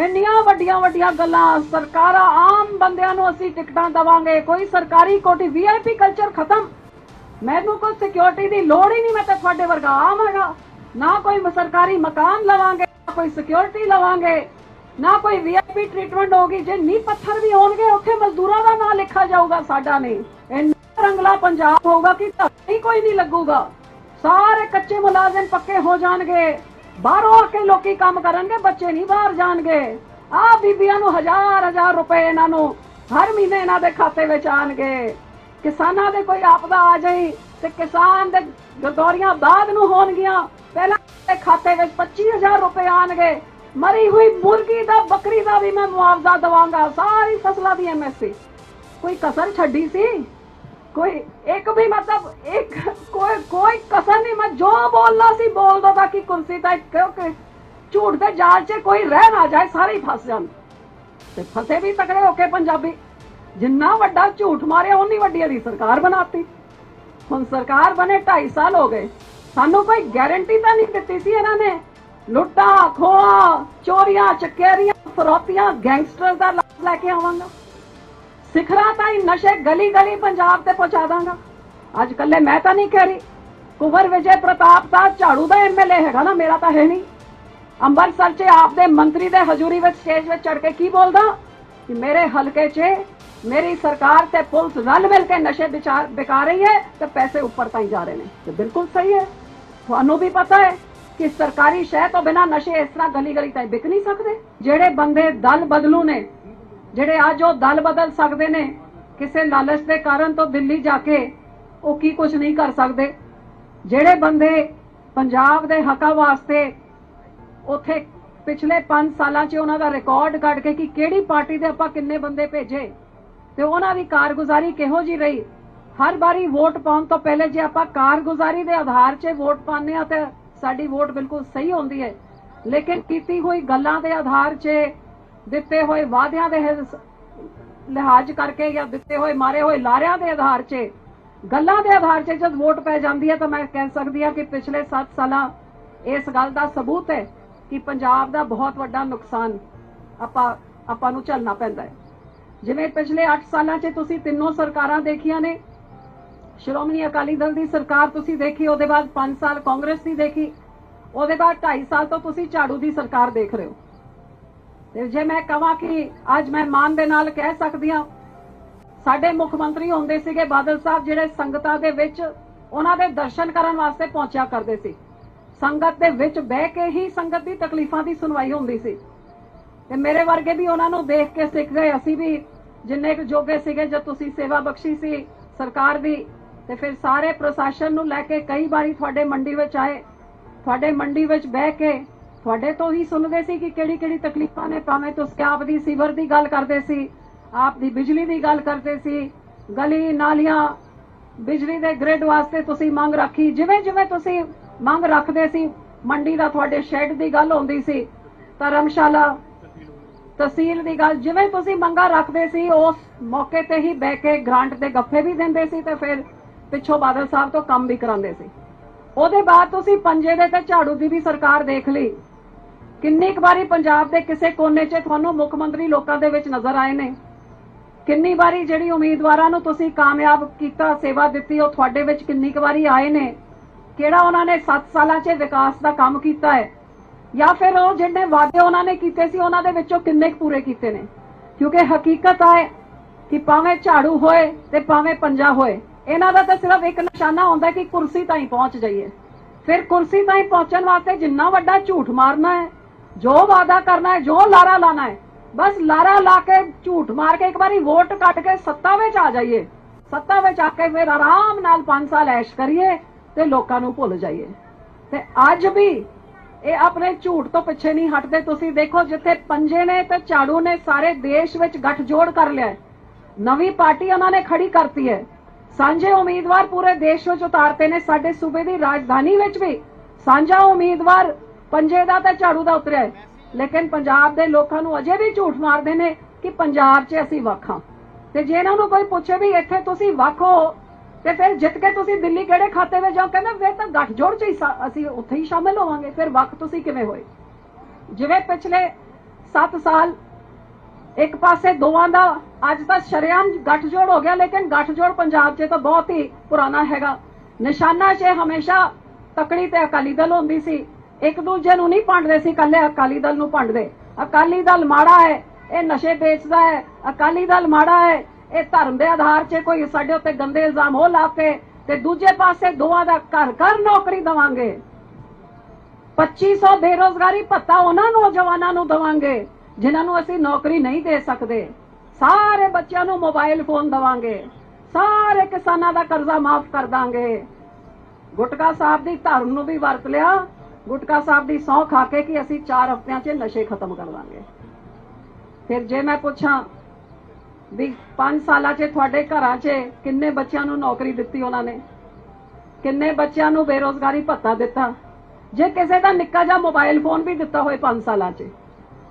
ਇੰਨੀਆਂ ਵੱਡੀਆਂ ਵੱਡੀਆਂ ਗੱਲਾਂ, ਸਰਕਾਰਾਂ ਆਮ ਬੰਦਿਆਂ ਨੂੰ ਅਸੀਂ ਟਿਕਟਾਂ ਦਵਾਂਗੇ। ਕੋਈ ਸਰਕਾਰੀ ਕੋਟੀ ਵੀਆਈਪੀ ਕਲਚਰ ਖਤਮ। ਮੈਨੂੰ ਕੋਈ ਸਿਕਿਉਰਿਟੀ ਦੀ ਲੋੜ ਹੀ ਨਹੀਂ ਮੈਂ ਤਾਂ ਤੁਹਾਡੇ ਵਰਗਾ ਆਮ ਹੈਗਾ। ਨਾ ਕੋਈ ਸਰਕਾਰੀ ਮਕਾਨ ਲਵਾਂਗੇ, ਨਾ ਕੋਈ ਸਿਕਿਉਰਿਟੀ ਲਵਾਂਗੇ। ਨਾ ਕੋਈ ਵੀਆਈਪੀ ਟ੍ਰੀਟਮੈਂਟ ਹੋਗੀ ਜੇ ਨੀ ਪੱਥਰ ਵੀ ਹੋਣਗੇ, ਉੱਥੇ ਮਜ਼ਦੂਰਾਂ ਦਾ ਨਾਂ ਲਿਖਿਆ ਜਾਊਗਾ ਸਾਡਾ ਨਹੀਂ ਇੰਨਾ ਰੰਗਲਾ ਪੰਜਾਬ ਹੋਊਗਾ ਕਿ ਧੱਕਾ ਕੋਈ ਨਹੀਂ ਲੱਗੂਗਾ। ਸਾਰੇ ਕੱਚੇ ਮੁਲਾਜ਼ਮ ਪੱਕੇ ਹੋ ਜਾਣਗੇ। ਬਾਹਰੋਂ ਆ ਕੇ ਲੋਕੀ ਕੰਮ ਕਰਨਗੇ, ਬੱਚੇ ਨਹੀਂ ਬਾਹਰ ਜਾਣਗੇ। ਆ ਬੀਬੀਆਂ ਨੂੰ ਹਜ਼ਾਰ ਹਜ਼ਾਰ ਰੁਪਏ ਇਹਨਾਂ ਨੂੰ ਹਰ ਮਹੀਨੇ ਇਹਨਾਂ ਦੇ ਖਾਤੇ ਵਿੱਚ ਆਣਗੇ। ਕਿਸਾਨਾਂ ਦੇ ਕੋਈ ਆਪਦਾ ਆ ਜਾਈ ਤੇ ਕਿਸਾਨ ਦੇ ਗਰਦੌਰੀਆਂ ਬਾਅਦ ਨੂੰ ਹੋਣਗੀਆਂ। ਪਹਿਲਾਂ ਦੇ ਖਾਤੇ ਵਿੱਚ 25000 ਰੁਪਏ ਆਣਗੇ। ਮਰੀ ਹੋਈ ਮੁਰਗੀ ਦਾ, ਬੱਕਰੀ ਦਾ ਵੀ ਮੈਂ ਮੁਆਵਜ਼ਾ ਦਵਾਂਗਾ। ਸਾਰੀ ਫਸਲਾਂ ਦੀ ਐਮਐਸਪੀ ਕੋਈ ਕਸਰ ਛੱਡੀ ਸੀ? ਕੋਈ ਇੱਕ ਵੀ ਮਤਲਬ ਇੱਕ ਕੋਈ ਕੋਈ ਕਸਰ ਜੋ ਬੋਲਣਾ ਸੀ ਬੋਲ ਦੋ ਤਾਂ ਕਿ ਕੁਰਸੀ ਤੇ ਕਿਉਂਕਿ ਝੂਠ ਦੇ ਜਾਲ 'ਚ ਕੋਈ ਰਹਿ ਨਾ ਜਾਏ, ਸਾਰੇ ਹੀ ਫਸ ਜਾਣ। ਤੇ ਫਸੇ ਵੀ ਤਕੜੇ ਹੋ ਕੇ ਪੰਜਾਬੀ। ਜਿੰਨਾ ਵੱਡਾ ਝੂਠ ਮਾਰਿਆ ਉਨੀ ਵੱਡੀ ਇਹਦੀ ਸਰਕਾਰ ਬਣਾਤੀ। ਹੁਣ ਸਰਕਾਰ ਬਣੇ 2.5 ਸਾਲ ਹੋ ਗਏ। ਸਾਨੂੰ ਕੋਈ ਗਾਰੰਟੀ ਤਾਂ ਨਹੀਂ ਦਿੱਤੀ ਸੀ ਇਹਨਾਂ ਨੇ। ਲੁੱਟਾਂ ਖੋਆ ਚੋਰੀਆਂ, ਚੱਕੇਰੀਆਂ, ਫਰੋਤੀਆਂ, ਗੈਂਗਸਟਰ ਦਾ ਲਾਭ ਲੈ ਕੇ ਆਵਾਂਗਾ। ਸਿਖਰਾਂ ਤਾਈਂ ਨਸ਼ੇ ਗਲੀ ਗਲੀ ਪੰਜਾਬ ਤੇ ਪਹੁੰਚਾ ਦਾਂਗਾ। ਅੱਜ ਕੱਲੇ ਮੈਂ ਤਾਂ ਨਹੀਂ ਕਹਿ ਰਹੀ। ਕੁਵਰ ਵਿਜੇ ਪ੍ਰਤਾਪ ਦਾ ਝਾੜੂ ਦਾ ਐਮਐਲਏ ਹੈਗਾ ਨਾ, ਮੇਰਾ ਤਾਂ ਹੈ ਨਹੀਂ। ਅੰਮ੍ਰਿਤਸਰ 'ਚ ਆਪਦੇ ਮੰਤਰੀ ਦੇ ਹਜ਼ੂਰੀ ਵਿੱਚ, ਸਟੇਜ ਵਿੱਚ ਚੜ ਕੇ ਕੀ ਬੋਲਦਾ? ਕਿ ਮੇਰੇ ਹਲਕੇ 'ਚ ਮੇਰੀ ਸਰਕਾਰ ਤੇ ਪੁਲਿਸ ਰਲ ਮਿਲ ਕੇ ਨਸ਼ੇ ਵਿਚਾਰ, ਵਿਕਾ ਰਹੀ ਹੈ ਤੇ ਪੈਸੇ ਉੱਪਰ ਤਾਈਂ ਜਾ ਰਹੇ ਨੇ। ਤੇ ਬਿਲਕੁਲ ਸਹੀ ਹੈ। ਤੁਹਾਨੂੰ ਵੀ ਪਤਾ ਹੈ ਕਿ ਸਰਕਾਰੀ ਸ਼ਹਿ ਤੋਂ ਬਿਨਾ ਨਸ਼ੇ ਇਸ ਤਰ੍ਹਾਂ ਗਲੀ ਗਲੀ ਤਾਈਂ ਵਿਕ ਨਹੀਂ ਸਕਦੇ। ਜਿਹੜੇ ਬੰਦੇ ਦਲ ਬਦਲੂ ਨੇ, ਜਿਹੜੇ ਅੱਜ ਉਹ ਦਲ ਬਦਲ ਸਕਦੇ ਨੇ, ਕਿਸੇ ਲਾਲਚ ਦੇ ਕਾਰਨ ਤੋਂ ਦਿੱਲੀ ਜਾ ਕੇ ਉਹ ਕੀ ਕੁਝ ਨਹੀਂ ਕਰ ਸਕਦੇ। ਜਿਹੜੇ ਬੰਦੇ ਪੰਜਾਬ ਦੇ ਹੱਕਾਂ ਵਾਸਤੇ ਉਥੇ ਪਿਛਲੇ 5 ਸਾਲਾਂ 'ਚ ਉਹਨਾਂ ਦਾ ਰਿਕਾਰਡ ਕੱਢ ਕੇ ਕਿ ਕਿਹੜੀ ਪਾਰਟੀ ਦੇ ਆਪਾਂ ਕਿੰਨੇ ਬੰਦੇ ਭੇਜੇ, ਤੇ ਉਹਨਾਂ ਦੀ ਕਾਰਗੁਜ਼ਾਰੀ ਕਿਹੋ ਜੀ ਰਹੀ? ਹਰ ਵਾਰੀ ਵੋਟ ਪਾਉਣ ਤੋਂ ਪਹਿਲੇ ਜੇ ਆਪਾਂ ਕਾਰਗੁਜ਼ਾਰੀ ਦੇ ਆਧਾਰ 'ਚ ਵੋਟ ਪਾਉਂਦੇ ਆ ਤੇ ਸਾਡੀ ਵੋਟ ਬਿਲਕੁਲ ਸਹੀ ਹੁੰਦੀ ਹੈ। ਲੇਕਿਨ ਕੀਤੀ ਹੋਈ ਗੱਲਾਂ ਦੇ ਆਧਾਰ 'ਚ ਦਿੱਤੇ ਹੋਏ ਵਾਅਦਿਆਂ ਦੇ ਲਿਹਾਜ਼ ਕਰਕੇ ਜਾਂ ਦਿੱਤੇ ਹੋਏ ਮਾਰੇ ਹੋਏ ਲਾਰਿਆਂ ਦੇ ਆਧਾਰ 'ਚ ਗੱਲਾਂ ਦੇ ਆਧਾਰ 'ਚ ਜਦ ਵੋਟ ਪੈ ਜਾਂਦੀ ਹੈ ਤਾਂ ਮੈਂ ਕਹਿ ਸਕਦੀ ਹਾਂ ਕਿ ਪਿਛਲੇ 7 ਸਾਲਾਂ ਇਸ ਗੱਲ ਦਾ ਸਬੂਤ ਹੈ ਕਿ ਪੰਜਾਬ ਦਾ ਬਹੁਤ ਵੱਡਾ ਨੁਕਸਾਨ ਆਪਾਂ ਆਪਾਂ ਨੂੰ ਝੱਲਣਾ ਪੈਂਦਾ ਹੈ। ਜਿਵੇਂ ਪਿਛਲੇ 8 ਸਾਲਾਂ 'ਚ ਤੁਸੀਂ ਤਿੰਨੋਂ ਸਰਕਾਰਾਂ ਦੇਖੀਆਂ ਨੇ, ਸ਼੍ਰੋਮਣੀ ਅਕਾਲੀ ਦਲ ਦੀ ਸਰਕਾਰ ਤੁਸੀਂ ਦੇਖੀ, ਉਹਦੇ ਬਾਅਦ 5 ਸਾਲ ਕਾਂਗਰਸ ਦੀ ਦੇਖੀ, ਉਹਦੇ ਬਾਅਦ 2.5 ਸਾਲ ਤੋਂ ਤੁਸੀਂ ਝਾੜੂ ਦੀ ਸਰਕਾਰ ਦੇਖ ਰਹੇ ਹੋ। ਤੇ ਜੇ ਮੈਂ ਕਹਾਂ ਕਿ ਅੱਜ ਮੈਂ ਮਾਨ ਦੇ ਨਾਲ ਕਹਿ ਸਕਦੀ ਹਾਂ ਸਾਡੇ ਮੁੱਖ ਮੰਤਰੀ ਹੁੰਦੇ ਸੀਗੇ ਬਾਦਲ ਸਾਹਿਬ, ਜਿਹੜੇ ਸੰਗਤਾਂ ਦੇ ਵਿੱਚ ਉਹਨਾਂ ਦੇ ਦਰਸ਼ਨ ਕਰਨ ਵਾਸਤੇ ਪਹੁੰਚਿਆ ਕਰਦੇ ਸੀ। ਸੰਗਤ ਦੇ ਵਿੱਚ ਬਹਿ ਕੇ ਹੀ ਸੰਗਤ ਦੀ ਤਕਲੀਫਾਂ ਦੀ ਸੁਣਵਾਈ ਹੁੰਦੀ ਸੀ। ਤੇ ਮੇਰੇ ਵਰਗੇ ਵੀ ਉਹਨਾਂ ਨੂੰ ਦੇਖ ਕੇ ਸਿੱਖ ਗਏ। ਅਸੀਂ ਵੀ ਜਿੰਨੇ ਕੁ ਜੋਗੇ ਸੀਗੇ, ਜਦ ਤੁਸੀਂ ਸੇਵਾ ਬਖਸ਼ੀ ਸੀ ਸਰਕਾਰ ਦੀ, ਤੇ ਫਿਰ ਸਾਰੇ ਪ੍ਰਸ਼ਾਸਨ ਨੂੰ ਲੈ ਕੇ ਕਈ ਵਾਰੀ ਤੁਹਾਡੇ ਮੰਡੀ ਵਿੱਚ ਆਏ। ਤੁਹਾਡੇ ਮੰਡੀ ਵਿੱਚ ਬਹਿ ਕੇ ਤੁਹਾਡੇ ਤੋਂ ਹੀ ਸੁਣਦੇ ਸੀ ਕਿ ਕਿਹੜੀ ਕਿਹੜੀ ਤਕਲੀਫਾਂ ਨੇ, ਭਾਵੇਂ ਤੁਸੀਂ ਆਪ ਦੀ ਸੀਵਰ ਦੀ ਗੱਲ ਕਰਦੇ ਸੀ ਆਪ ਦੀ ਬਿਜਲੀ ਦੀ ਗੱਲ ਕਰਦੇ ਸੀ। ਗਲੀ, ਨਾਲੀਆਂ, ਬਿਜਲੀ ਦੇ ਗ੍ਰਿਡ ਵਾਸਤੇ ਤੁਸੀਂ ਮੰਗ ਰੱਖੀ। ਜਿਵੇਂ ਜਿਵੇਂ ਤੁਸੀਂ ਮੰਗ ਰੱਖਦੇ ਸੀ, ਮੰਡੀ ਦਾ ਤੁਹਾਡੇ ਸ਼ੈੱਡ ਦੀ ਗੱਲ ਹੁੰਦੀ ਸੀ, ਧਰਮਸ਼ਾਲਾ, ਤਹਿਸੀਲ ਦੀ ਗੱਲ, ਜਿਵੇਂ ਤੁਸੀਂ ਮੰਗਾ ਰੱਖਦੇ ਸੀ, ਉਸ ਮੌਕੇ ਤੇ ਹੀ ਬਹਿ ਕੇ ਗ੍ਰਾਂਟ ਦੇ ਗੱਫੇ ਵੀ ਦਿੰਦੇ ਸੀ ਤੇ ਫਿਰ ਪਿੱਛੋਂ ਬਾਦਲ ਸਾਹਿਬ ਤੋਂ ਕੰਮ ਵੀ ਕਰਾਉਂਦੇ ਸੀ। ਉਹਦੇ ਬਾਅਦ ਤੁਸੀਂ ਪੰਜੇ ਦੇ ਤੇ ਝਾੜੂ ਦੀ ਵੀ ਸਰਕਾਰ ਦੇਖ ਲਈ। ਕਿੰਨੀ ਕੁ ਵਾਰੀ ਪੰਜਾਬ ਦੇ ਕਿਸੇ ਕੋਨੇ 'ਚ ਤੁਹਾਨੂੰ ਮੁੱਖ ਮੰਤਰੀ ਲੋਕਾਂ ਦੇ ਵਿੱਚ ਨਜ਼ਰ ਆਏ ਨੇ। ਕਿੰਨੀ ਵਾਰੀ ਜਿਹੜੀ ਉਮੀਦਵਾਰਾਂ ਨੂੰ ਤੁਸੀਂ ਕਾਮਯਾਬ ਕੀਤਾ, ਸੇਵਾ ਦਿੱਤੀ, ਉਹ ਤੁਹਾਡੇ ਵਿੱਚ ਕਿੰਨੀ ਕੁ ਵਾਰੀ ਆਏ ਨੇ? ਕਿਹੜਾ ਉਹਨਾਂ ਨੇ 7 ਸਾਲਾਂ 'ਚ ਵਿਕਾਸ ਦਾ ਕੰਮ ਕੀਤਾ ਹੈ? ਜਾਂ ਫਿਰ ਉਹ ਜਿਹੜੇ ਵਾਅਦੇ ਉਹਨਾਂ ਨੇ ਕੀਤੇ ਸੀ, ਉਹਨਾਂ ਦੇ ਵਿੱਚੋਂ ਕਿੰਨੇ ਕੁ ਪੂਰੇ ਕੀਤੇ ਨੇ? ਕਿਉਂਕਿ ਹਕੀਕਤ ਹੈ ਕਿ ਭਾਵੇਂ ਝਾੜੂ ਹੋਏ ਤੇ ਭਾਵੇਂ ਪੰਜਾ ਹੋਏ, ਇਹਨਾਂ ਦਾ ਤਾਂ ਸਿਰਫ ਇੱਕ ਨਿਸ਼ਾਨਾ ਹੁੰਦਾ ਕਿ ਕੁਰਸੀ ਤਾਈਂ ਪਹੁੰਚ ਜਾਈਏ। ਫਿਰ ਕੁਰਸੀ ਤਾਈਂ ਪਹੁੰਚਣ ਵਾਸਤੇ ਜਿੰਨਾ ਵੱਡਾ ਝੂਠ ਮਾਰਨਾ ਹੈ, ਜੋ ਵਾਅਦਾ ਕਰਨਾ ਹੈ, ਜੋ ਲਾਰਾ ਲਾਣਾ ਹੈ ਬਸ ਲਾਰਾ ਲਾ ਕੇ ਝੂਠ ਮਾਰ ਕੇ ਇੱਕ ਵਾਰੀ ਵੋਟ ਕੱਟ ਕੇ ਸੱਤਾ ਵਿੱਚ ਆ ਜਾਈਏ। ਸੱਤਾ ਵਿੱਚ ਆ ਕੇ ਫਿਰ ਆਰਾਮ ਨਾਲ 5 ਸਾਲ ਐਸ਼ ਕਰੀਏ ਤੇ ਲੋਕਾਂ ਨੂੰ ਭੁੱਲ ਜਾਈਏ। ਤੇ ਅੱਜ ਵੀ ਇਹ ਆਪਣੇ ਝੂਠ ਤੋਂ ਪਿੱਛੇ ਨਹੀਂ ਹਟਦੇ। ਤੁਸੀਂ ਦੇਖੋ ਜਿੱਥੇ ਪੰਜੇ ਨੇ ਤੇ ਝਾੜੂ ਨੇ ਸਾਰੇ ਦੇਸ਼ ਵਿੱਚ ਗੱਠਜੋੜ ਕਰ ਲਿਆ ਨਵੀਂ ਪਾਰਟੀ ਉਹਨਾਂ ਨੇ ਖੜੀ ਕਰਤੀ ਹੈ। ਸਾਂਝੇ ਉਮੀਦਵਾਰ ਪੂਰੇ ਦੇਸ਼ ਵਿੱਚ ਉਤਾਰਤੇ ਨੇ। ਸਾਡੇ ਸੂਬੇ ਦੀ ਰਾਜਧਾਨੀ ਵਿੱਚ ਵੀ ਸਾਂਝਾ ਉਮੀਦਵਾਰ ਪੰਜੇ ਦਾ ਤੇ ਝਾੜੂ ਦਾ ਉਤਰਿਆ ਹੈ। ਲੇਕਿਨ ਪੰਜਾਬ ਦੇ ਲੋਕਾਂ ਨੂੰ ਅਜੇ ਵੀ ਝੂਠ ਮਾਰਦੇ ਨੇ ਕਿ ਪੰਜਾਬ 'ਚ ਅਸੀਂ ਵੱਖ ਹਾਂ। ਤੇ ਜੇ ਇਹਨਾਂ ਨੂੰ ਕੋਈ ਪੁੱਛੇ ਵੀ ਇੱਥੇ ਤੁਸੀਂ ਵੱਖ ਹੋ, ਤੇ ਫਿਰ ਜਿੱਤ ਕੇ ਤੁਸੀਂ ਦਿੱਲੀ ਕਿਹੜੇ ਖਾਤੇ ਵਿੱਚ ਜਾਓ, ਕਹਿੰਦੇ ਫਿਰ ਤਾਂ ਗੱਠਜੋੜ 'ਚ ਹੀ ਅਸੀਂ ਉੱਥੇ ਹੀ ਸ਼ਾਮਿਲ ਹੋਵਾਂਗੇ, ਫਿਰ ਵੱਖ ਤੁਸੀਂ ਕਿਵੇਂ ਹੋਏ? ਜਿਵੇਂ ਪਿਛਲੇ 7 ਸਾਲ ਇੱਕ ਪਾਸੇ ਦੋਵਾਂ ਦਾ ਅੱਜ ਤਾਂ ਸ਼ਰੇਆਮ ਗੱਠਜੋੜ ਹੋ ਗਿਆ, ਲੇਕਿਨ ਗੱਠਜੋੜ ਪੰਜਾਬ 'ਚ ਤਾਂ ਬਹੁਤ ਹੀ ਪੁਰਾਣਾ ਹੈਗਾ। ਨਿਸ਼ਾਨਾ 'ਚ ਹਮੇਸ਼ਾ ਤਕੜੀ ਤੇ ਅਕਾਲੀ ਦਲ ਹੁੰਦੀ ਸੀ। ਇੱਕ ਦੂਜੇ ਨੂੰ ਨਹੀਂ ਭੰਡਦੇ ਸੀ ਕੱਲੇ ਅਕਾਲੀ ਦਲ ਨੂੰ ਭੰਡਦੇ। ਅਕਾਲੀ ਦਲ ਮਾੜਾ ਹੈ, ਇਹ ਨਸ਼ੇ ਵੇਚਦਾ ਹੈ, ਅਕਾਲੀ ਦਲ ਮਾੜਾ ਹੈ, ਇਹ ਧਰਮ ਦੇ ਆਧਾਰ 'ਚ ਕੋਈ ਸਾਡੇ ਉੱਤੇ ਗੰਦੇ ਇਲਜ਼ਾਮ ਹੋ ਲਾ ਕੇ ਤੇ ਦੂਜੇ ਪਾਸੇ ਦੋਵਾਂ ਦਾ ਘਰ ਘਰ ਨੌਕਰੀ ਦਵਾਂਗੇ। 2500 ਬੇਰੋਜ਼ਗਾਰੀ ਭੱਤਾ ਉਹਨਾਂ ਨੌਜਵਾਨਾਂ ਨੂੰ ਦਵਾਂਗੇ, ਜਿਨ੍ਹਾਂ ਨੂੰ ਅਸੀਂ ਨੌਕਰੀ ਨਹੀਂ ਦੇ ਸਕਦੇ। ਸਾਰੇ ਬੱਚਿਆਂ ਨੂੰ ਮੋਬਾਈਲ ਫੋਨ ਦਵਾਂਗੇ। ਸਾਰੇ ਕਿਸਾਨਾਂ ਦਾ ਕਰਜ਼ਾ ਮਾਫ ਕਰ ਦਾਂਗੇ। ਗੁਟਕਾ ਸਾਹਿਬ ਦੀ ਧਰਮ ਨੂੰ ਵੀ ਵਰਤ ਲਿਆ। ਗੁਟਕਾ ਸਾਹਿਬ ਦੀ ਸੌਂ ਖਾ ਕੇ ਕਿ ਅਸੀਂ 4 ਹਫ਼ਤਿਆਂ 'ਚ ਨਸ਼ੇ ਖਤਮ ਕਰ ਦਾਂਗੇ। ਫਿਰ ਜੇ ਮੈਂ ਪੁੱਛਾਂ ਵੀ 5 ਸਾਲਾਂ 'ਚ ਤੁਹਾਡੇ ਘਰਾਂ 'ਚ ਕਿੰਨੇ ਬੱਚਿਆਂ ਨੂੰ ਨੌਕਰੀ ਦਿੱਤੀ ਉਹਨਾਂ ਨੇ? ਕਿੰਨੇ ਬੱਚਿਆਂ ਨੂੰ ਬੇਰੋਜ਼ਗਾਰੀ ਭੱਤਾ ਦਿੱਤਾ? ਜੇ ਕਿਸੇ ਦਾ ਨਿੱਕਾ ਜਿਹਾ ਮੋਬਾਈਲ ਫੋਨ ਵੀ ਦਿੱਤਾ ਹੋਏ 5 ਸਾਲਾਂ 'ਚ,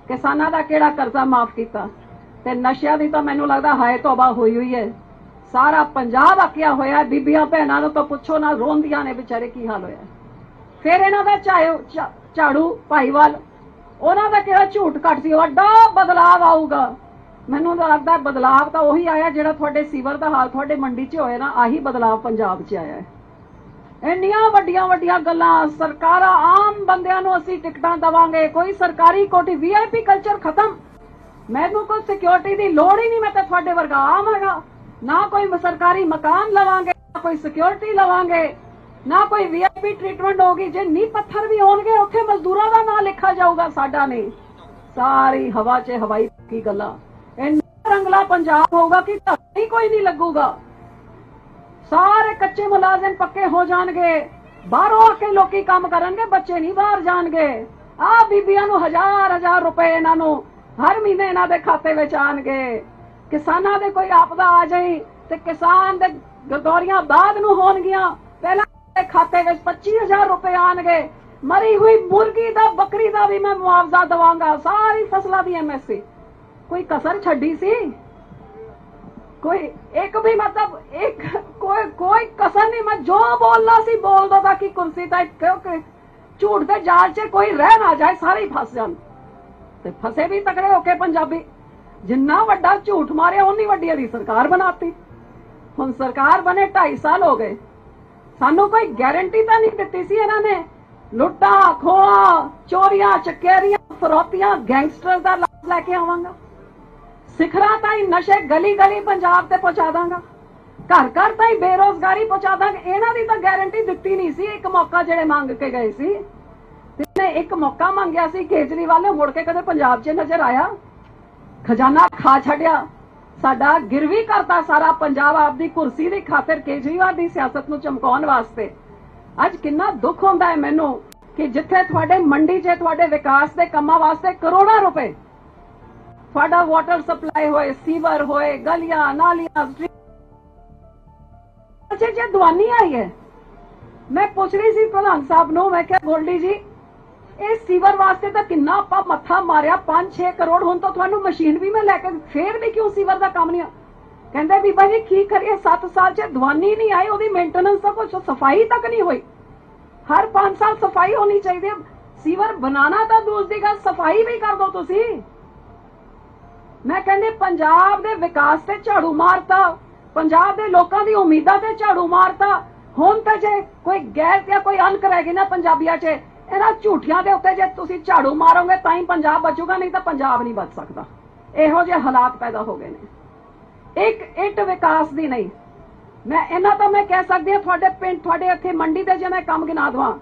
ਕਿਸਾਨਾਂ ਦਾ ਕਿਹੜਾ ਕਰਜ਼ਾ ਮਾਫ ਕੀਤਾ? ਤੇ ਨਸ਼ਿਆਂ ਦੀ ਤਾਂ ਮੈਨੂੰ ਲੱਗਦਾ ਹਾਏ ਤੋਬਾ ਹੋਈ ਹੋਈ ਹੈ। ਸਾਰਾ ਪੰਜਾਬ ਆਕਿਆ ਹੋਇਆ ਬੀਬੀਆਂ ਭੈਣਾਂ ਨੂੰ ਤਾਂ ਪੁੱਛੋ ਨਾ, ਰੋਂਦੀਆਂ ਨੇ ਵਿਚਾਰੇ ਕੀ ਹਾਲ ਹੋਇਆ। ਫਿਰ ਇਹਨਾਂ ਦਾ ਝਾੜੂ ਝਾੜੂ ਭਾਈਵਾਲ। ਉਹਨਾਂ ਦਾ ਕਿਹੜਾ ਝੂਠ ਕੱਟ ਸੀ ਵੱਡਾ ਬਦਲਾਵ ਆਊਗਾ। ਮੈਨੂੰ ਲੱਗਦਾ ਬਦਲਾਵ ਤਾਂ ਉਹੀ ਆਇਆ ਜਿਹੜਾ ਤੁਹਾਡੇ ਸੀਵਰ ਦਾ ਹਾਲ ਤੁਹਾਡੇ ਮੰਡੀ 'ਚ ਹੋਇਆ ਨਾ, ਆਹੀ ਬਦਲਾਵ ਪੰਜਾਬ 'ਚ ਆਇਆ ਹੈ। ਇੰਨੀਆਂ ਵੱਡੀਆਂ ਵੱਡੀਆਂ ਗੱਲਾਂ, ਸਰਕਾਰਾਂ, ਆਮ ਬੰਦਿਆਂ ਨੂੰ ਅਸੀਂ ਟਿਕਟਾਂ ਦਵਾਂਗੇ, ਕੋਈ ਸਰਕਾਰੀ ਕੋਟੀ ਵੀਆਈਪੀ ਕਲਚਰ ਖਤਮ। ਮੈਨੂੰ ਕੋਈ ਸਿਕਿਉਰਿਟੀ ਦੀ ਲੋੜ ਹੀ ਨਹੀਂ, ਮੈਂ ਤਾਂ ਤੁਹਾਡੇ ਵਰਗਾ ਆਮ ਹੈਗਾ। ਨਾ ਕੋਈ ਸਰਕਾਰੀ ਮਕਾਨ ਲਵਾਂਗੇ, ਨਾ ਕੋਈ ਸਿਕਿਉਰਿਟੀ ਲਵਾਂਗੇ। ਨਾ ਕੋਈ ਵੀਆਈਪੀ ਟ੍ਰੀਟਮੈਂਟ ਹੋਗੀ ਜੇ ਨੀ ਪੱਥਰ ਵੀ ਹੋਣਗੇ, ਉੱਥੇ ਮਜ਼ਦੂਰਾਂ ਦਾ ਨਾਂ ਲਿਖਿਆ ਜਾਊਗਾ ਸਾਡਾ ਨਹੀਂ। ਸਾਰੀ ਹਵਾ 'ਚ ਹਵਾਈ ਕੀ ਗੱਲਾਂ। ਇੰਨਾ ਰੰਗਲਾ ਪੰਜਾਬ ਹੋਊਗਾ ਕਿ ਧਰਤੀ ਕੋਈ ਨਹੀਂ ਲੱਗੂਗਾ। ਸਾਰੇ ਕੱਚੇ ਮੁਲਾਜ਼ਮ ਪੱਕੇ ਹੋ ਜਾਣਗੇ। ਬਾਹਰੋਂ ਆ ਕੇ ਲੋਕੀ ਕੰਮ ਕਰਨਗੇ, ਬੱਚੇ ਨਹੀਂ ਬਾਹਰ ਜਾਣਗੇ। ਆ ਬੀਬੀਆਂ ਨੂੰ ਹਜ਼ਾਰ ਹਜ਼ਾਰ ਰੁਪਏ ਇਹਨਾਂ ਨੂੰ ਹਰ ਮਹੀਨੇ ਇਹਨਾਂ ਦੇ ਖਾਤੇ ਵਿੱਚ ਆਣਗੇ। ਕਿਸਾਨਾਂ ਦੇ ਕੋਈ ਆਪਦਾ ਆ ਜਾਈ ਤੇ ਕਿਸਾਨ ਦੇ ਗਦੋਰੀਆਂ ਬਾਅਦ ਨੂੰ ਹੋਣਗੀਆਂ। ਪਹਿਲਾਂ ਦੇ ਖਾਤੇ ਵਿੱਚ 25000 ਰੁਪਏ ਆਣਗੇ ਮਰੀ ਹੋਈ ਮੁਰਗੀ ਦਾ, ਬੱਕਰੀ ਦਾ ਵੀ ਮੈਂ ਮੁਆਵਜ਼ਾ ਦਵਾਂਗਾ। ਸਾਰੀ ਫਸਲਾਂ ਦੀ ਐਮਐਸਪੀ ਕੋਈ ਕਸਰ ਛੱਡੀ ਸੀ? ਕੋਈ ਇੱਕ ਵੀ ਮਤਲਬ ਇੱਕ ਕੋਈ ਕੋਈ ਕਸਰ ਨਹੀਂ। ਮੈਂ ਜੋ ਬੋਲਣਾ ਸੀ ਬੋਲ ਦੋ ਕਿ ਕੁਰਸੀ ਤਾਂ ਕਿਉਂਕਿ ਝੂਠ ਦੇ ਜਾਲ 'ਚ ਕੋਈ ਰਹਿ ਨਾ ਜਾਏ, ਸਾਰੇ ਹੀ ਫਸ ਜਾਣ। ਤੇ ਫਸੇ ਵੀ ਤਕੜੇ ਹੋ ਕੇ ਪੰਜਾਬੀ। ਜਿੰਨਾ ਵੱਡਾ ਝੂਠ ਮਾਰਿਆ ਉਨੀ ਵੱਡੀ ਦੀ ਸਰਕਾਰ ਬਣਾਤੀ। ਹੁਣ ਸਰਕਾਰ ਬਣੇ 2.5 ਸਾਲ ਹੋ ਗਏ। ਸਾਨੂੰ ਕੋਈ ਗਾਰੰਟੀ ਤਾਂ ਨਹੀਂ ਦਿੱਤੀ ਸੀ ਇਹਨਾਂ ਨੇ। ਲੁੱਟਾਂ ਖੋਆ ਚੋਰੀਆਂ, ਚੱਕੇਰੀਆਂ, ਫਰੋਤੀਆਂ ਗੈਂਗਸਟਰ ਦਾ ਲਾਭ ਲੈ ਕੇ ਆਵਾਂਗਾ। ਸਿਖਰਾਂ ਤਾਈਂ ਨਸ਼ੇ ਗਲੀ ਗਲੀ ਪੰਜਾਬ ਤੇ ਪਹੁੰਚਾ ਦਾਂਗਾ। ਘਰ ਘਰ ਤਾਈ ਬੇਰੋਜ਼ਗਾਰੀ ਪਹੁੰਚਾ ਦਾਂਗਾ। ਇਹਨਾਂ ਦੀ ਤਾਂ ਗਾਰੰਟੀ ਦਿੱਤੀ ਨਹੀਂ ਸੀ। ਇੱਕ ਮੌਕਾ ਜਿਹੜੇ ਮੰਗ ਕੇ ਗਏ ਸੀ, ਤੇ ਇੱਕ ਮੌਕਾ ਮੰਗਿਆ ਸੀ ਕੇਜਰੀਵਾਲ ਨੇ, ਮੁੜ ਕੇ ਕਦੇ ਪੰਜਾਬ 'ਚ ਨਜ਼ਰ ਆਇਆ। ਖਜ਼ਾਨਾ ਖਾ ਛੱਡਿਆ। ਸਾਡਾ ਗਿਰਵੀ ਕਰਤਾ ਸਾਰਾ ਪੰਜਾਬ ਆਪਦੀ ਕੁਰਸੀ ਦੀ ਖਾਤਰ ਕੇਜਰੀਵਾਲ ਦੀ ਸਿਆਸਤ ਨੂੰ ਚਮਕਾਉਣ ਵਾਸਤੇ। ਅੱਜ ਕਿੰਨਾ ਦੁੱਖ ਹੁੰਦਾ ਹੈ ਮੈਨੂੰ ਕਿ ਜਿੱਥੇ ਤੁਹਾਡੇ ਮੰਡੀ 'ਚ, ਤੁਹਾਡੇ ਵਿਕਾਸ ਦੇ ਕੰਮਾਂ ਵਾਸਤੇ ਕਰੋੜਾਂ ਰੁਪਏ ਤੁਹਾਡਾ ਵਾਟਰ ਸਪਲਾਈ ਹੋਏ, ਸੀਵਰ ਹੋਏ, ਗਲੀਆਂ, ਨਾਲੀਆਂ ਅੱਛਾ ਜੇ ਦਵਾਨੀ ਆਈ ਹੈ। ਮੈਂ ਪੁੱਛ ਰਹੀ ਸੀ ਪ੍ਰਧਾਨ ਸਾਹਿਬ ਨੂੰ, ਮੈਂ ਕਿਹਾ ਗੋਲਡੀ ਜੀ ਇਹ ਸੀਵਰ ਵਾਸਤੇ ਤਾਂ ਕਿੰਨਾ ਆਪਾਂ ਮੱਥਾ ਮਾਰਿਆ 5-6 ਕਰੋੜ, ਹੁਣ ਤਾਂ ਤੁਹਾਨੂੰ ਮਸ਼ੀਨ ਵੀ ਮੈਂ ਲੈ ਕੇ ਫੇਰ ਵੀ ਕਿਉਂ ਸੀਵਰ ਦਾ ਕੰਮ ਨਹੀਂ ਕਹਿੰਦੇ ਬੀਬਾ ਜੀ ਕੀ ਕਰੀਏ? 7 ਸਾਲ ਚ ਦਵਾਨੀ ਨਹੀਂ ਆਈ, ਉਹਦੀ ਮੇਨਟੇਨੈਂਸ ਤਾਂ ਕੁਝ ਸਫ਼ਾਈ ਤੱਕ ਨਹੀਂ ਹੋਈ। ਹਰ 5 ਸਾਲ ਸਫ਼ਾਈ ਹੋਣੀ ਚਾਹੀਦੀ ਹੈ ਸੀਵਰ ਬਣਾਣਾ ਤਾਂ ਦੂਰ ਦੀ ਗੱਲ, ਸਫ਼ਾਈ ਵੀ ਕਰ ਦੋ ਤੁਸੀਂ। ਮੈਂ ਕਹਿੰਦੇ, ਪੰਜਾਬ ਦੇ ਵਿਕਾਸ ਤੇ ਝਾੜੂ ਮਾਰਤਾ। ਪੰਜਾਬ ਦੇ ਲੋਕਾਂ ਦੀ ਉਮੀਦਾਂ ਤੇ ਝਾੜੂ ਮਾਰਤਾ। ਹੁਣ ਤਾਂ ਜੇ ਕੋਈ ਗੈਰ ਜਾਂ ਕੋਈ ਅੰਕ ਰਹਿ ਗਈ ਨਾ ਪੰਜਾਬੀਆਂ 'ਚ ਇਹਨਾਂ ਝੂਠੀਆਂ ਦੇ ਉੱਤੇ ਜੇ ਤੁਸੀਂ ਝਾੜੂ ਮਾਰੋਗੇ ਤਾਂ ਹੀ ਪੰਜਾਬ ਬਚੂਗਾ, ਨਹੀਂ ਤਾਂ ਪੰਜਾਬ ਨਹੀਂ ਬਚ ਸਕਦਾ। ਇਹੋ ਜਿਹੇ ਹਾਲਾਤ ਪੈਦਾ ਹੋ ਗਏ ਨੇ। ਇੱਕ ਇੱਟ ਵਿਕਾਸ ਦੀ ਨਹੀਂ। ਮੈਂ ਇਹਨਾਂ ਤਾਂ ਮੈਂ ਕਹਿ ਸਕਦੀ ਹਾਂ, ਤੁਹਾਡੇ ਪਿੰਡ, ਤੁਹਾਡੇ ਇੱਥੇ ਮੰਡੀ ਦੇ ਜੇ ਮੈਂ ਕੰਮ ਗਿਣਾ ਦਵਾਂ,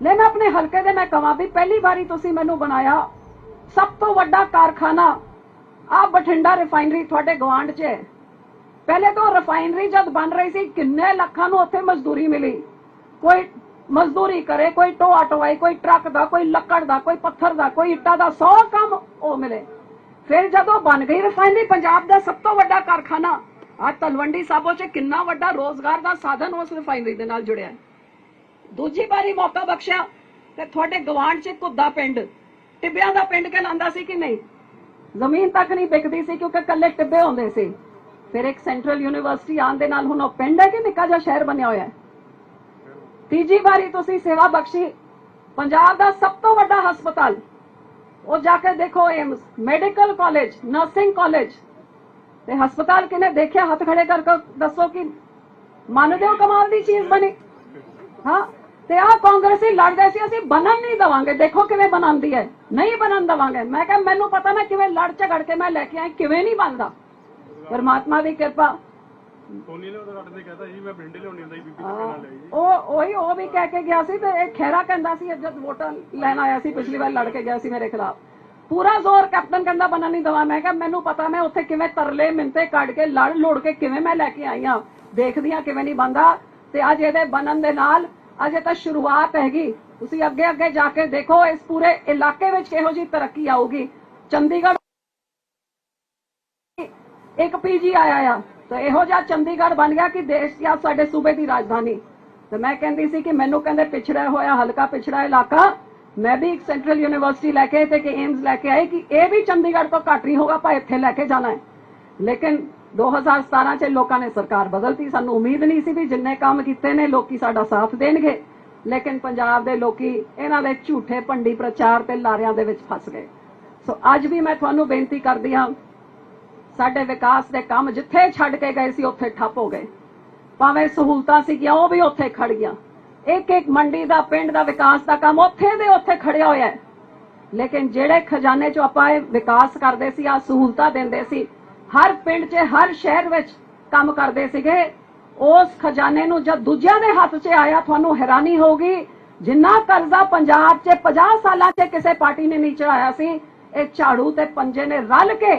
ਲੈ ਮੈਂ ਆਪਣੇ ਹਲਕੇ ਦੇ ਮੈਂ ਕਵਾਂ ਵੀ ਪਹਿਲੀ ਵਾਰੀ ਤੁਸੀਂ ਮੈਨੂੰ ਬਣਾਇਆ ਸਭ ਤੋਂ ਵੱਡਾ ਕਾਰਖਾਨਾ, ਆ ਬਠਿੰਡਾ ਰਿਫਾਈਨਰੀ ਤੁਹਾਡੇ ਗਵਾਂਡ 'ਚ ਹੈ। ਪਹਿਲੇ ਤਾਂ ਰਿਫਾਈਨਰੀ ਜਦ ਬਣ ਰਹੀ ਸੀ, ਕਿੰਨੇ ਲੱਖਾਂ ਨੂੰ ਉੱਥੇ ਮਜ਼ਦੂਰੀ ਮਿਲੀ। ਕੋਈ ਮਜ਼ਦੂਰੀ ਕਰੇ, ਕੋਈ ਟੋਆ ਟਵਾਈ ਕੋਈ ਟਰੱਕ ਦਾ, ਕੋਈ ਲੱਕੜ ਦਾ, ਕੋਈ ਪੱਥਰ ਦਾ, ਕੋਈ ਇੱਟਾਂ ਦਾ 100 ਕੰਮ ਉਹ ਮਿਲੇ। ਫਿਰ ਜਦੋਂ ਬਣ ਗਈ ਰਿਫਾਈਨਰੀ ਪੰਜਾਬ ਦਾ ਸਭ ਤੋਂ ਵੱਡਾ ਕਾਰਖਾਨਾ, ਆ ਤਲਵੰਡੀ ਸਾਬੋ 'ਚ ਕਿੰਨਾ ਵੱਡਾ ਰੋਜ਼ਗਾਰ ਦਾ ਸਾਧਨ ਉਸ ਰਿਫਾਈਨਰੀ ਦੇ ਨਾਲ ਜੁੜਿਆ। ਦੂਜੀ ਵਾਰੀ ਮੌਕਾ ਬਖਸ਼ਿਆ ਤੇ ਤੁਹਾਡੇ ਗਵਾਂਡ 'ਚ ਕੁੱਦਾ ਪਿੰਡ, ਟਿੱਬਿਆਂ ਦਾ ਪਿੰਡ ਕਹਿਲਾਂਦਾ ਸੀ ਕਿ ਨਹੀਂ? ਜ਼ਮੀਨ ਤੱਕ ਨਹੀਂ ਵਿਕਦੀ ਸੀ ਕਿਉਂਕਿ ਕੱਲੇ ਟਿੱਬੇ ਹੁੰਦੇ ਸੀ। ਫਿਰ ਇੱਕ ਸੈਂਟਰਲ ਯੂਨੀਵਰਸਿਟੀ ਆਉਣ ਦੇ ਨਾਲ ਹੁਣ ਉਹ ਪਿੰਡ ਹੈ ਕਿ ਨਿੱਕਾ ਜਿਹਾ ਸ਼ਹਿਰ ਬਣਿਆ ਹੋਇਆ ਹੈ? ਤੀਜੀ ਵਾਰੀ ਤੁਸੀਂ ਸੇਵਾ ਬਖਸ਼ੀ। ਪੰਜਾਬ ਦਾ ਸਭ ਤੋਂ ਵੱਡਾ ਹਸਪਤਾਲ। ਉਹ ਜਾ ਕੇ ਦੇਖੋ AIIMS medical college nursing college ਤੇ ਹਸਪਤਾਲ ਕਿਨੇ ਦੇਖਿਆ? ਹੱਥ ਖੜੇ ਕਰਕੇ ਦੱਸੋ ਕਿ ਮੰਨਦੇ ਹੋ ਕਮਾਲ ਦੀ ਚੀਜ਼ ਬਣੀ? ਹਾਂ, ਤੇ ਆ ਕਾਂਗਰਸੀ ਲੜਦੇ ਸੀ, ਅਸੀਂ ਬਣਨ ਨਹੀਂ ਦਵਾਂਗੇ। ਦੇਖੋ ਕਿਵੇਂ ਬਣਾਉਂਦੀ ਹੈ। ਨਹੀਂ ਬਣਨ ਦਵਾਂਗੇ। ਮੈਂ ਕਿਹਾ, ਮੈਨੂੰ ਪਤਾ ਨਾ ਕਿਵੇਂ ਲੜ ਝਗੜ ਕੇ ਮੈਂ ਲੈ ਕੇ ਆਇਆ ਕਿਵੇਂ ਨਹੀਂ ਬਣਦਾ। ਪਰਮਾਤਮਾ ਦੀ ਕਿਰਪਾ। ਸੋਨੀ ਨੇ ਉਹਦਾ ਕਹਤਾ ਮੈਂ ਲਿਆਉਣੀ ਹੁੰਦਾ ਬੀਬੀ ਉਹ ਉਹੀ ਉਹ ਵੀ ਕਹਿ ਕੇ ਗਿਆ ਸੀ ਤੇ ਇਹ ਖੈਰਾ ਕਹਿੰਦਾ ਸੀ ਜਦ ਵੋਟਾਂ ਲੈਣ ਆਇਆ ਸੀ ਪਿਛਲੀ ਵਾਰ ਲੜ ਕੇ ਗਿਆ ਸੀ ਮੇਰੇ ਖਿਲਾਫ। ਪੂਰਾ ਜ਼ੋਰ ਕੈਪਟਨ ਕਹਿੰਦਾ ਬਣਾ ਨਹੀਂ ਦਵਾ ਮੈਂ ਕਿਹਾ ਮੈਨੂੰ ਪਤਾ ਮੈਂ ਉੱਥੇ ਕਿਵੇਂ ਤਰਲੇ ਮਿੰਤੇ ਕੱਢ ਕੇ ਲੜ ਲੋੜ ਕੇ ਕਿਵੇਂ ਮੈਂ ਲੈ ਕੇ ਆਈ ਆ ਦੇਖਦੀ ਆ ਕਿਵੇਂ ਨਹੀਂ ਬੰਦਾ ਤੇ ਅੱਜ ਇਹਦੇ ਬਣਨ ਦੇ ਨਾਲ ਅਜੇ ਤਾਂ ਸ਼ੁਰੂਆਤ ਹੈਗੀ। ਤੁਸੀਂ ਅੱਗੇ ਅੱਗੇ ਜਾ ਕੇ ਦੇਖੋ ਇਸ ਪੂਰੇ ਇਲਾਕੇ ਵਿੱਚ ਕਿਹੋ ਜੀ ਤਰੱਕੀ ਆਊਗੀ। ਚੰਡੀਗੜ੍ਹ ਇੱਕ ਪੀਜੀ ਆਇਆ ਆ। ਤਾਂ ਇਹੋ ਜਿਹਾ ਚੰਡੀਗੜ੍ਹ ਬਣ ਗਿਆ ਕਿ ਦੇਸ਼ ਜਾਂ ਸਾਡੇ ਸੂਬੇ ਦੀ ਰਾਜਧਾਨੀ। ਤੇ ਮੈਂ ਕਹਿੰਦੀ ਸੀ ਕਿ ਮੈਨੂੰ ਕਹਿੰਦੇ ਪਿਛੜਿਆ ਹੋਇਆ, ਹਲਕਾ ਪਿਛੜਾ ਇਲਾਕਾ, ਮੈਂ ਵੀ ਇੱਕ ਸੈਂਟਰਲ ਯੂਨੀਵਰਸਿਟੀ ਲੈ ਕੇ ਤੇ ਕਿ ਏਮਸ ਲੈ ਕੇ ਆਈ ਕਿ ਇਹ ਵੀ ਚੰਡੀਗੜ੍ਹ ਤੋਂ ਘੱਟ ਨਹੀਂ ਹੋਗਾ ਪਰ ਇੱਥੇ ਲੈ ਕੇ ਜਾਣਾ ਹੈ। ਲੇਕਿਨ 2017 ਚ ਲੋਕਾਂ ਨੇ ਸਰਕਾਰ ਬਦਲਤੀ। ਸਾਨੂੰ ਉਮੀਦ ਨਹੀਂ ਸੀ ਵੀ ਜਿੰਨੇ ਕੰਮ ਕੀਤੇ ਨੇ, ਲੋਕੀ ਸਾਡਾ ਸਾਥ ਦੇਣਗੇ। ਲੇਕਿਨ ਪੰਜਾਬ ਦੇ ਲੋਕੀ ਇਹਨਾਂ ਦੇ ਝੂਠੇ ਪੰਡੀ ਪ੍ਰਚਾਰ ਤੇ ਲਾਰਿਆਂ ਦੇ ਵਿੱਚ ਫਸ ਗਏ। ਸੋ ਅੱਜ ਵੀ ਮੈਂ ਤੁਹਾਨੂੰ ਬੇਨਤੀ ਕਰਦੀ ਹਾਂ ਸਾਡੇ ਵਿਕਾਸ ਦੇ ਕੰਮ ਜਿੱਥੇ ਛੱਡ ਕੇ ਗਏ ਸੀ, ਉੱਥੇ ਠੱਪ ਹੋ ਗਏ। ਭਾਵੇਂ ਸਹੂਲਤਾਂ ਸੀਗੀਆਂ, ਉਹ ਵੀ ਉੱਥੇ ਖੜ ਗਈਆਂ। ਇੱਕ ਇੱਕ ਮੰਡੀ ਦਾ, ਪਿੰਡ ਦਾ ਵਿਕਾਸ ਦਾ ਕੰਮ ਉੱਥੇ ਦੇ ਉੱਥੇ ਖੜਿਆ ਹੋਇਆ ਹੈ। ਲੇਕਿਨ ਜਿਹੜੇ ਖਜ਼ਾਨੇ 'ਚੋਂ ਆਪਾਂ ਇਹ ਵਿਕਾਸ ਕਰਦੇ ਸੀ ਆ ਸਹੂਲਤਾਂ ਦਿੰਦੇ ਸੀ, ਹਰ ਪਿੰਡ 'ਚ, ਹਰ ਸ਼ਹਿਰ ਵਿੱਚ ਕੰਮ ਕਰਦੇ ਸੀਗੇ, ਉਸ ਖਜ਼ਾਨੇ ਨੂੰ ਜਦ ਦੂਜਿਆਂ ਦੇ ਹੱਥ 'ਚ ਆਇਆ, ਤੁਹਾਨੂੰ ਹੈਰਾਨੀ ਹੋਊਗੀ, ਜਿੰਨਾ ਕਰਜ਼ਾ ਪੰਜਾਬ 'ਚ 50 ਸਾਲਾਂ 'ਚ ਕਿਸੇ ਪਾਰਟੀ ਨੇ ਨਹੀਂ ਚੜਾਇਆ ਸੀ, ਇਹ ਝਾੜੂ ਤੇ ਪੰਜੇ ਨੇ ਰਲ ਕੇ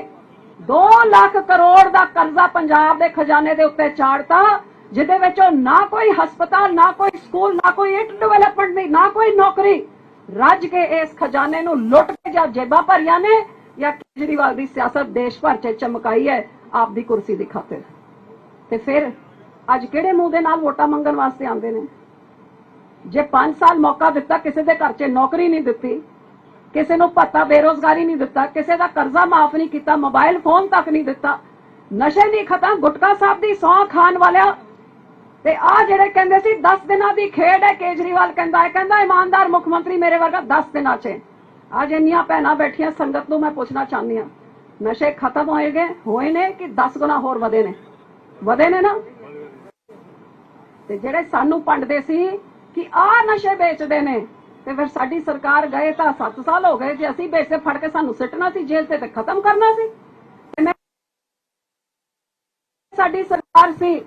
2 ਲੱਖ ਕਰੋੜ ਦਾ ਕਰਜ਼ਾ ਪੰਜਾਬ ਦੇ ਖਜ਼ਾਨੇ ਦੇ ਉੱਤੇ ਚਾੜਤਾ, ਜਿਹਦੇ ਵਿੱਚ ਨਾ ਕੋਈ ਹਸਪਤਾਲ, ਨਾ ਕੋਈ ਸਕੂਲ, ਨਾ ਕੋਈ ਇੰਟ ਡਿਵੈਲਪਮੈਂਟ ਨਹੀਂ ਨਾ ਕੋਈ ਨੌਕਰੀ। ਰੱਜ ਕੇ ਇਸ ਖਜ਼ਾਨੇ ਨੂੰ ਲੁੱਟ ਕੇ ਜਾਂ ਜੇਬਾਂ ਭਰੀਆਂ ਨੇ ਜਾਂ ਕੇਜਰੀਵਾਲ ਦੀ ਸਿਆਸਤ ਦੇਸ਼ ਭਰ 'ਚ ਚਮਕਾਈ ਹੈ, ਆਪ ਦੀ ਕੁਰਸੀ ਦੀ ਖਾਤਰ। ਤੇ ਫਿਰ ਅੱਜ ਕਿਹੜੇ ਮੂੰਹ ਦੇ ਨਾਲ ਵੋਟਾਂ ਮੰਗਣ ਵਾਸਤੇ ਆਉਂਦੇ ਨੇ? ਜੇ 5 ਸਾਲ ਮੌਕਾ ਦਿੱਤਾ, ਕਿਸੇ ਦੇ ਘਰ 'ਚ ਨੌਕਰੀ ਨਹੀਂ ਦਿੱਤੀ ਕਿਸੇ ਨੂੰ ਭੱਤਾ ਬੇਰੋਜ਼ਗਾਰੀ ਨਹੀਂ ਦਿੱਤਾ, ਕਿਸੇ ਦਾ ਕਰਜ਼ਾ ਮਾਫ ਨਹੀਂ ਕੀਤਾ, ਮੋਬਾਈਲ ਫੋਨ ਤੱਕ ਨਹੀਂ ਦਿੱਤਾ। ਨਸ਼ੇ ਨਹੀਂ ਖਤਮ, ਗੁਟਕਾ ਸਾਹਿਬ ਦੀ ਸੌਂ ਖਾਣ ਵਾਲਿਆ ਤੇ ਆ ਜਿਹੜੇ ਕਹਿੰਦੇ ਸੀ 10 ਦਿਨਾਂ ਦੀ ਖੇਡ ਹੈ, ਕੇਜਰੀਵਾਲ ਕਹਿੰਦਾ ਹੈ, ਕਹਿੰਦਾ ਇਮਾਨਦਾਰ ਮੁੱਖ ਮੰਤਰੀ ਮੇਰੇ ਵਰਗਾ 10 ਦਿਨਾਂ 'ਚ ਅੱਜ ਇੰਨੀਆਂ ਭੈਣਾਂ ਬੈਠੀਆਂ, ਸੰਗਤ ਨੂੰ ਮੈਂ ਪੁੱਛਣਾ ਚਾਹੁੰਦੀ ਹਾਂ, ਨਸ਼ੇ ਖਤਮ ਹੋਏਗੇ ਹੋਏ ਨੇ ਕਿ 10 ਗੁਣਾ ਹੋਰ ਵਧੇ ਨੇ? ਵਧੇ ਨੇ ਨਾ? ਤੇ ਜਿਹੜੇ ਸਾਨੂੰ ਪੰਡਦੇ ਸੀ ਕਿ ਆ ਨਸ਼ੇ ਵੇਚਦੇ ਨੇ ਤੇ ਫਿਰ ਸਾਡੀ ਸਰਕਾਰ ਗਏ ਤਾਂ 7 ਸਾਲ ਹੋ ਗਏ ਜੇ ਅਸੀਂ ਵੇਚੇ ਫੜ ਕੇ ਸਾਨੂੰ ਸਿੱਟਣਾ ਸੀ, ਜੇਲ੍ਹ ਤੇ ਤੇ ਖਤਮ ਕਰਨਾ ਸੀ। ਤੇ ਮੈਂ ਸਾਡੀ ਸਰਕਾਰ ਸੀ,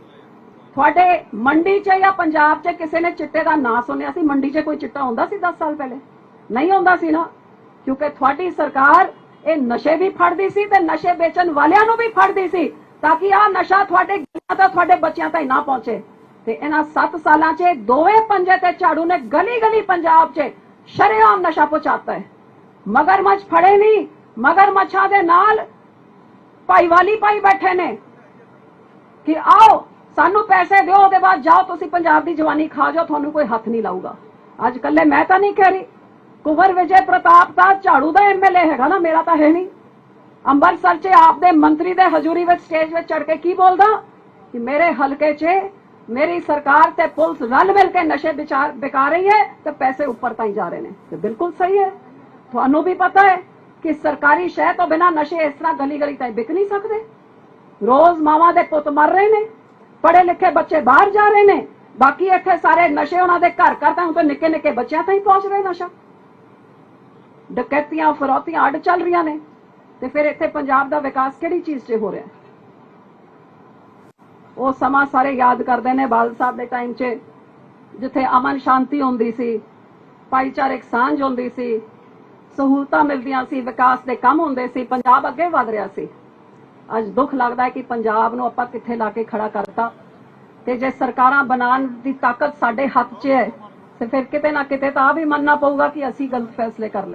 ਤੁਹਾਡੇ ਮੰਡੀ 'ਚ ਜਾਂ ਪੰਜਾਬ 'ਚ ਕਿਸੇ ਨੇ ਚਿੱਟੇ ਦਾ ਨਾਂ ਸੁਣਿਆ ਸੀ? ਮੰਡੀ 'ਚ ਕੋਈ ਚਿੱਟਾ ਹੁੰਦਾ ਸੀ 10 ਸਾਲ ਪਹਿਲੇ? ਨਹੀਂ ਹੁੰਦਾ ਸੀ ਨਾ। ਕਿਉਂਕਿ ਤੁਹਾਡੀ ਸਰਕਾਰ ਇਹ ਨਸ਼ੇ ਵੀ ਫੜਦੀ ਸੀ ਤੇ ਨਸ਼ੇ ਵੇਚਣ ਵਾਲਿਆਂ ਨੂੰ ਵੀ ਫੜਦੀ ਸੀ, ਤਾਂ ਕਿ ਆ ਨਸ਼ਾ ਤੁਹਾਡੇ ਗਲੀਆਂ ਤੇ, ਤੁਹਾਡੇ ਬੱਚਿਆਂ ਤਾਈਂ ਨਾ ਪਹੁੰਚੇ। ਤੇ ਇਹਨਾਂ 7 ਸਾਲਾਂ 'ਚ ਦੋਵੇਂ ਪੰਜੇ ਤੇ ਝਾੜੂ ਨੇ ਗਲੀ ਗਲੀ ਪੰਜਾਬ 'ਚ ਸ਼ਰੇਆਮ ਨਸ਼ਾ ਪਹੁੰਚਾਤਾ ਹੈ। ਮਗਰਮੱਛ ਫੜੇ ਨਹੀਂ ਮਗਰਮੱਛਾਂ ਦੇ ਨਾਲ ਭਾਈਵਾਲੀ ਪਾਈ ਬੈਠੇ ਨੇ ਕਿ ਆਓ, ਸਾਨੂੰ ਪੈਸੇ ਦਿਓ, ਉਹਦੇ ਬਾਅਦ ਜਾਓ, ਤੁਸੀਂ ਪੰਜਾਬ ਦੀ ਜਵਾਨੀ ਖਾ ਜਾਓ, ਤੁਹਾਨੂੰ ਕੋਈ ਹੱਥ ਨਹੀਂ ਲਾਊਗਾ। ਅੱਜ ਕੱਲੇ ਮੈਂ ਤਾਂ ਨਹੀਂ ਕਹਿ ਰਹੀ। ਕੁਵਰ ਵਿਜੇ ਪ੍ਰਤਾਪ ਦਾ ਝਾੜੂ ਦਾ ਐਮਐਲਏ ਹੈਗਾ ਨਾ, ਮੇਰਾ ਤਾਂ ਹੈ ਨਹੀਂ। ਅੰਮ੍ਰਿਤਸਰ 'ਚ ਆਪਦੇ ਮੰਤਰੀ ਦੇ ਹਜ਼ੂਰੀ ਵਿੱਚ ਸਟੇਜ ਵਿੱਚ ਚੜ ਕੇ ਕੀ ਬੋਲਦਾ? ਕਿ ਮੇਰੇ ਹਲਕੇ 'ਚ ਮੇਰੀ ਸਰਕਾਰ ਤੇ ਪੁਲਿਸ ਰਲ ਮਿਲ ਕੇ ਨਸ਼ੇ ਵਿਚਾਰ ਵਿਕਾ ਰਹੀ ਹੈ ਤੇ ਪੈਸੇ ਉੱਪਰ ਤਾਈਂ ਜਾ ਰਹੇ ਨੇ ਤੇ ਬਿਲਕੁਲ ਸਹੀ ਹੈ ਤੁਹਾਨੂੰ ਵੀ ਪਤਾ ਹੈ ਕਿ ਸਰਕਾਰੀ ਸ਼ਹਿ ਤੋਂ ਬਿਨਾ ਨਸ਼ੇ ਇਸ ਤਰ੍ਹਾਂ ਗਲੀ ਗਲੀ ਤਾਈਂ ਵਿਕ ਨਹੀਂ ਸਕਦੇ ਰੋਜ਼ ਮਾਵਾਂ ਦੇ ਪੁੱਤ ਮਰ ਰਹੇ ਨੇ ਪੜ੍ਹੇ ਲਿਖੇ ਬੱਚੇ ਬਾਹਰ ਜਾ ਰਹੇ ਨੇ ਬਾਕੀ ਇੱਥੇ ਸਾਰੇ ਨਸ਼ੇ ਉਹਨਾਂ ਦੇ ਘਰ ਘਰ ਤਾਂ ਨਿੱਕੇ ਨਿੱਕੇ ਬੱਚਿਆਂ ਤਾਈਂ ਪਹੁੰਚ ਰਹੇ ਨਸ਼ਾ ਡਕੈਤੀਆਂ ਫਰੋਤੀਆਂ ਅੱਡ ਚੱਲ ਰਹੀਆਂ ਨੇ ਤੇ ਫਿਰ ਇੱਥੇ ਪੰਜਾਬ ਦਾ ਵਿਕਾਸ ਕਿਹੜੀ ਚੀਜ਼ 'ਚ ਹੋ ਰਿਹਾ ਉਹ ਸਮਾਂ ਸਾਰੇ ਯਾਦ ਕਰਦੇ ਨੇ ਬਾਦਲ ਸਾਹਿਬ ਦੇ ਟਾਈਮ 'ਚ, ਜਿੱਥੇ ਅਮਨ ਸ਼ਾਂਤੀ ਹੁੰਦੀ ਸੀ, ਭਾਈਚਾਰਕ ਸਾਂਝ ਹੁੰਦੀ ਸੀ, ਸਹੂਲਤਾਂ ਮਿਲਦੀਆਂ ਸੀ, ਵਿਕਾਸ ਦੇ ਕੰਮ ਹੁੰਦੇ ਸੀ, ਪੰਜਾਬ ਅੱਗੇ ਵਧ ਰਿਹਾ ਸੀ। ਅੱਜ ਦੁੱਖ ਲੱਗਦਾ ਹੈ ਕਿ ਪੰਜਾਬ ਨੂੰ ਆਪਾਂ ਕਿੱਥੇ ਲਾ ਕੇ ਖੜਾ ਕਰਤਾ ਤੇ ਜੇ ਸਰਕਾਰਾਂ ਬਣਾਉਣ ਦੀ ਤਾਕਤ ਸਾਡੇ ਹੱਥ 'ਚ ਹੈ, ਤੇ ਫਿਰ ਕਿਤੇ ਨਾ ਕਿਤੇ ਤਾਂ ਆ ਵੀ ਮੰਨਣਾ ਪਊਗਾ ਕਿ ਅਸੀਂ ਗਲਤ ਫੈਸਲੇ ਕਰ ਲਏ।